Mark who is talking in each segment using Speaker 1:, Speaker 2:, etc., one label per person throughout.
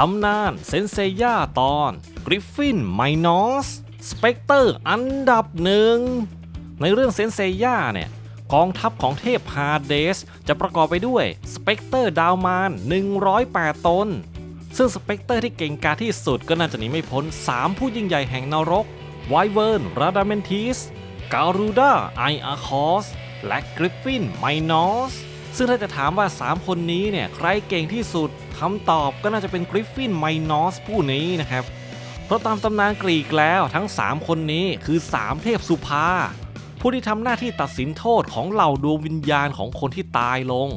Speaker 1: ตำนานเซนเซย่าตอน กริฟฟินไมนอส สเปกเตอร์อันดับหนึ่ง ในเรื่องเซนเซย่าเนี่ย กองทัพของเทพฮาเดส จะประกอบไปด้วยสเปกเตอร์ดาวมาน 108 ตน ซึ่งสเปกเตอร์ที่เก่งกาจที่สุดก็น่าจะหนีไม่พ้น 3 ผู้ยิ่งใหญ่แห่งนรก ไวเวิร์น ราดาเมนทิส การูดาไออาคอส และกริฟฟินไมนอส ซึ่งถ้าจะถามว่า 3 คนนี้เนี่ยใครเก่งที่สุดคำตอบก็น่าจะเป็นกริฟฟินไมนอสผู้นี้นะครับ เพราะตามตำนานกรีกแล้วทั้ง 3 คนนี้คือ 3 เทพสุภา ผู้ที่ทำหน้าที่ตัดสินโทษของเหล่าดวงวิญญาณของคนที่ตายลง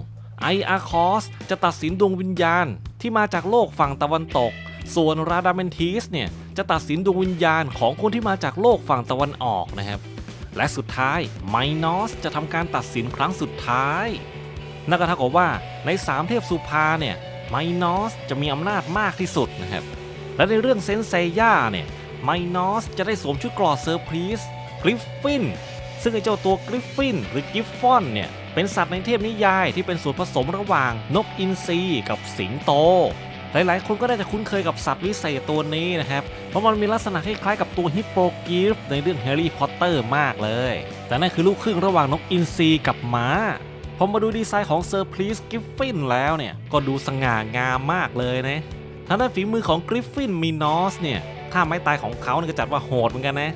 Speaker 1: ไออาคอสจะตัดสินดวงวิญญาณที่มาจากโลกฝั่งตะวันตก ส่วนราดาเมนทิสเนี่ยจะตัดสินดวงวิญญาณของคนที่มาจากโลกฝั่งตะวันออกนะครับ และสุดท้ายไมนอสจะทำการตัดสินครั้งสุดท้าย นั่นก็เท่ากับว่าใน 3 เทพสุภาเนี่ยไมนอสจะมีอำนาจมากที่สุดนะครับ และในเรื่องเซนเซย่าเนี่ยไมนอสจะได้สวมชุดกรอเซอร์พรีสกริฟฟินซึ่งไอเจ้าตัวกริฟฟินหรือกิฟฟอนเนี่ยเป็นสัตว์ในเทพนิยายที่เป็นส่วนผสมระหว่างนกอินทรีกับสิงโต หลายๆ คนก็ได้จะคุ้นเคยกับสัตว์วิเศษตัวนี้นะครับ เพราะมันมีลักษณะคล้ายๆกับตัวฮิปโปกิฟในเรื่องแฮร์รี่พอตเตอร์มากเลย แต่นั่นคือลูกครึ่งระหว่างนกอินทรีกับม้า พอมาดูดีไซน์ของเซอร์พลีสกิฟฟินแล้วเนี่ย ก็ดูสง่างามมากเลยนะทางด้านฝีมือของกริฟฟินมีนอสเนี่ยท่าไม้ตายของเขาเนี่ยก็จัดว่าโหดเหมือนกันนะ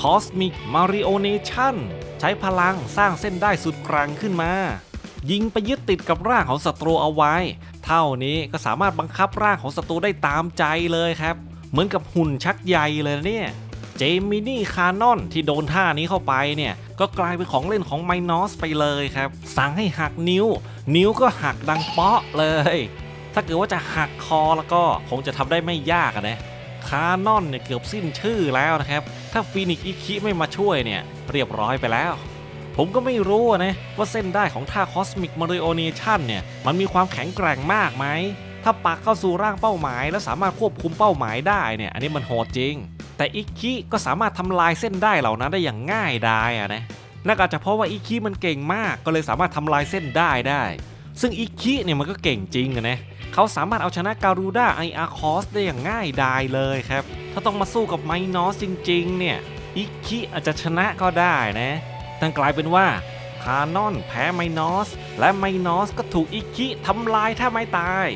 Speaker 1: คอสมิกมาริโอเนชั่นใช้พลังสร้างเส้นได้สุดกลางขึ้นมา ยิงไปยึดติดกับร่างของศัตรูเอาไว้ เท่านี้ก็สามารถบังคับร่างของศัตรูได้ตามใจเลยครับ เหมือนกับหุ่นชักใยเลยเนี่ย เจมินี่คานอนที่โดนท่านี้เข้าไปเนี่ย ก็กลายเป็นของเล่นของไมนอสไปเลยครับ สั่งให้หักนิ้ว นิ้วก็หักดังเปาะเลย ถ้าเกิดว่าจะหักคอแล้วก็คงจะทำได้ไม่ยากนะคานอนเนี่ยเกือบสิ้นชื่อแล้วนะครับ ถ้าฟีนิกซ์อิคิไม่มาช่วยเนี่ยเรียบร้อยไปแล้ว ผมก็ไม่รู้นะว่าเส้นได้ของท่าคอสมิกมาริโอเนชั่นเนี่ยมันมีความแข็งแกร่งมากไหม ถ้าปักเข้าสู่ร่างเป้าหมาย แล้วสามารถควบคุมเป้าหมายได้เนี่ยอันนี้มันโหดจริง แต่อิคิก็สามารถทำลายเส้นได้เหล่านั้นได้อย่างง่ายดายอะนะน่าอาจจะเพราะว่าอิคิมันเก่งมากก็เลยสามารถทำลายเส้นได้ได้ ซึ่งอิคิเนี่ยมันก็เก่งจริงอะนะเขาสามารถเอาชนะการูด้าไออาร์คอสได้อย่างง่ายดายเลยครับ ถ้าต้องมาสู้กับไมนอสจริงๆ เนี่ยอิคิอาจจะชนะก็ได้นะแต่กลายเป็นว่าคานอนแพ้ไมนอส และไมนอสก็ถูกอิคิทำลายถ้าไม่ตาย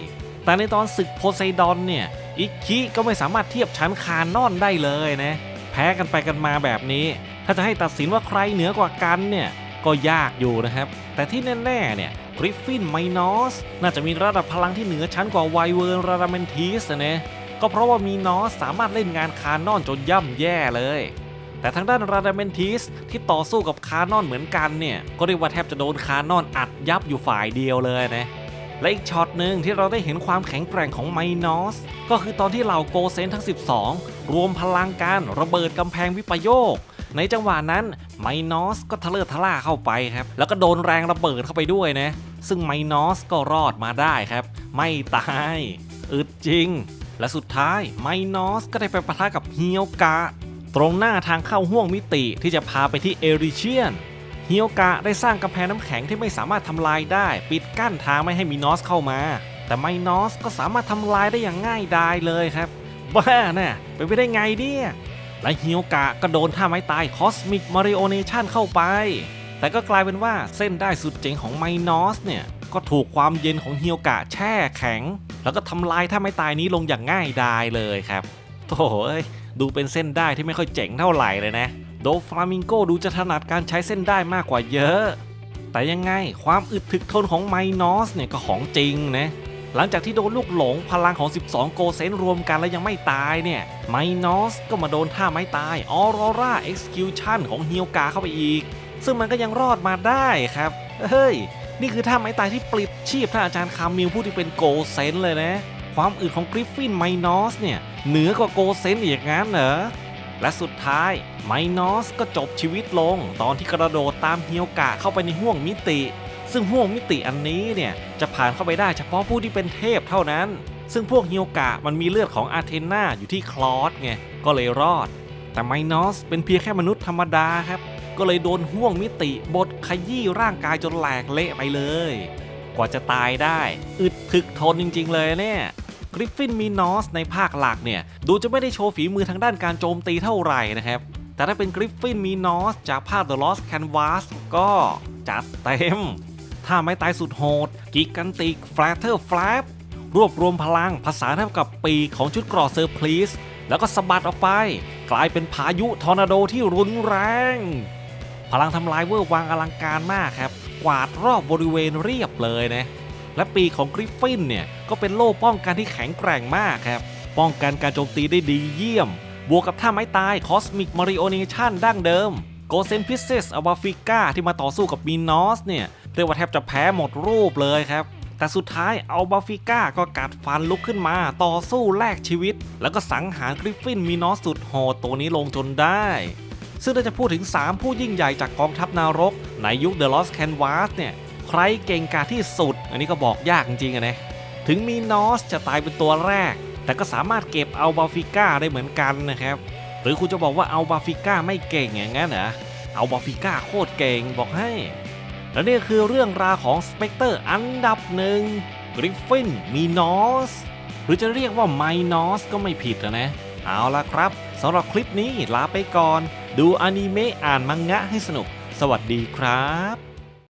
Speaker 1: แต่ในตอนศึกโพไซดอนเนี่ย อิคิก็ไม่สามารถเทียบชั้นคานอนได้เลยนะ แพ้กันไปกันมาแบบนี้ ถ้าจะให้ตัดสินว่าใครเหนือกว่ากันเนี่ยก็ยากอยู่นะครับ แต่ที่แน่ๆเนี่ยกริฟฟินไมนอสน่าจะมีระดับพลังที่เหนือชั้นกว่าไวเวิร์นราดเมนทิสนะก็เพราะว่ามีนอสสามารถเล่นงานคานอนจนย่ำแย่เลย แต่ทางด้านราดาเมนทิสที่ต่อสู้กับคานอนเหมือนกันเนี่ย ก็เรียกว่าแทบจะโดนคานอนอัดยับอยู่ฝ่ายเดียวเลยนะ และอีกช็อตหนึ่งที่เราได้เห็นความแข็งแกร่งของไมนอส ก็คือตอนที่เหล่าโกเซนทั้ง 12 รวมพลังกันระเบิดกำแพงวิปโยค ในจังหวะนั้นไมนอสก็ทะเลทะล่าเข้าไปครับ แล้วก็โดนแรงระเบิดเข้าไปด้วยนะ ซึ่งไมนอสก็รอดมาได้ครับ ไม่ตายอึดจริง และสุดท้ายไมนอสก็ได้ไปปะทะกับเฮียวกะ ตรงหน้าทางเข้าห้วงมิติที่จะพาไปที่เอริเชียน ฮียวกะได้สร้างกำแพงน้ำแข็งที่ไม่สามารถทำลายได้ ปิดกั้นทางไม่ให้มีนอสเข้ามา แต่ไมนอสก็สามารถทำลายได้อย่างง่ายดายเลยครับ บ้าน่ะเป็นไปได้ไงเนี่ยและเฮียวกะก็โดนท่าไม้ตายคอสมิกมาริโอเนชั่นเข้าไป แต่ก็กลายเป็นว่าเส้นได้สุดเจ๋งของไมนอสเนี่ยก็ถูกความเย็นของเฮียวกะแช่แข็ง แล้วก็ทำลายท่าไม้ตายนี้ลงอย่างง่ายดายเลยครับโถ่เอ้ยดูเป็นเส้นได้ที่ไม่ค่อยเจ๋งเท่าไหร่เลยนะ โดฟลามิงโกดูจะถนัดการใช้เส้นได้มากกว่าเยอะ แต่ยังไงความอึดถึกทนของไมนอสเนี่ยก็ของจริงนะหลังจากที่โดนลูกหลงพลังของ 12 โกเซนรวมกันแล้วยังไม่ตายเนี่ยไมนอสก็มาโดนท่าไม้ตายออโรราเอ็กซ์คิวชั่นของเฮียวกาเข้าไปอีก ซึ่งมันก็ยังรอดมาได้ครับ เฮ้ย นี่คือท่าไม้ตายที่ปลิดชีพท่านอาจารย์คามิลผู้ที่เป็นโกเซนเลยนะ ความอึดของกริฟฟินไมนอสเนี่ยเหนือกว่าโกเซนอีกงั้นเหรอ และสุดท้ายไมนอสก็จบชีวิตลง ตอนที่กระโดดตามเฮียวกะเข้าไปในห้วงมิติ ซึ่งห้วงมิติอันนี้เนี่ยจะผ่านเข้าไปได้เฉพาะผู้ที่เป็นเทพเท่านั้น ซึ่งพวกเฮียวกะมันมีเลือดของอาเทนาอยู่ที่คลอสไงก็เลยรอด แต่ไมนอสเป็นเพียงแค่มนุษย์ธรรมดาครับ ก็เลยโดนห้วงมิติบดขยี้ร่างกายจนแหลกเละไปเลย กว่าจะตายได้ อึดถึกทนจริง ๆ เลยเนี่ย กริฟฟินมีนอสในภาคหลักเนี่ย ดูจะไม่ได้โชว์ฝีมือทางด้านการโจมตีเท่าไหร่นะครับ แต่ถ้าเป็นกริฟฟินมีนอสจากภาค The Lost Canvas ก็จัดเต็ม ถ้าไม่ตายสุดโหด กิกันติกแฟลเตอร์แฟลปรวบรวมพลังผสานเข้ากับปีของชุดเกรอเซอร์พลีสแล้วก็สะบัดออกไป กลายเป็นพายุทอร์นาโดที่รุนแรง พลังทำลายเวอร์วางอลังการมากครับ กวาดรอบบริเวณเรียบเลยนะ และปีของกริฟฟินเนี่ยก็เป็นโล่ป้องกันที่แข็งแกร่งมากครับ ป้องกันการโจมตีได้ดีเยี่ยม บวกกับท่าไม้ตายคอสมิกมาริโอเนชั่นดั้งเดิมโกเซนพิเซสอวาฟิก้าที่มาต่อสู้กับมีนอสเนี่ยเรียกว่าแทบจะแพ้หมดรูปเลยครับแต่สุดท้ายอัลบาฟิก้าก็กัดฟันลุกขึ้นมาต่อสู้แลกชีวิต แล้วก็สังหารกริฟฟินมีนอสสุดโหดตัวนี้ลงจนได้ ซึ่งเราจะพูดถึง 3 ผู้ยิ่งใหญ่จากกองทัพนารก ในยุค The Lost Canvas เนี่ย ใครเก่งกาจที่สุด อันนี้ก็บอกยากจริงๆอะนะถึงมีนอสจะตายเป็นตัวแรก แต่ก็สามารถเก็บเอัลบาฟิก้าได้เหมือนกันนะครับ หรือคุณจะบอกว่าเอัลบาฟิก้าไม่เก่งอย่างนั้นเหรออัลบาฟิก้าโคตรเก่งบอกให้ และนี่คือเรื่องราวของสเปกเตอร์อันดับหนึ่งกริฟฟินมีนอสหรือจะเรียกว่าไมนอสก็ไม่ผิดอะนะเอาละครับสำหรับคลิปนี้ลาไปก่อน ดูอนิเมะอ่านมังงะให้สนุก สวัสดีครับ